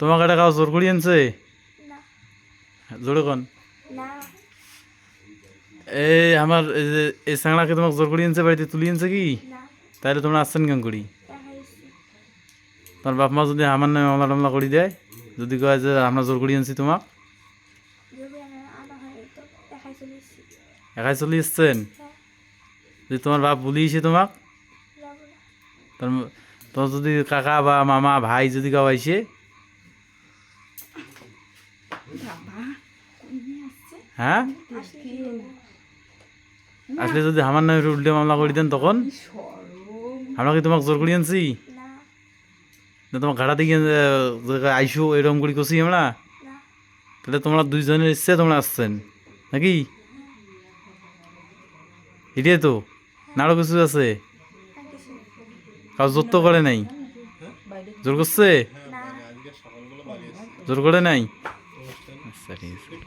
তোমাকে এটা কাউ জোর করি আনছে? জোরে কন। এই আমার এই যে এই সাংড়াকে তোমাকে জোর করি আনছে বাড়িতে তুলি আনছে কি? তাহলে তোমরা আসছেন কেন করি? তোমার বাপ মা যদি আমার নামে মামলা টামলা করি দেয় যদি কয় যে আমরা জোর করি আনছি তোমাক। হয় একাই চলি এসছেন? হ্যাঁ। যদি তোমার বাপ বলিয়েছে তোমাক? তোর যদি কাকা বা মামা ভাই যদি আইসে হ্যাঁ? আসলে যদি আমার নামে মামলা করে দেন তখন? আমরা কি তোমাকে জোর করি আনছি? না। তোমার ঘাটা দিকে আইসো এরকম করে কষি আমরা? তাহলে তোমরা দুইজনের ইচ্ছে তোমরা আসছেন। নাকি? এটাই তো। না আরও কিছু আছে? কাউ জোর তো করে নাই? জোর করছে? জোর করে নাই? 森林。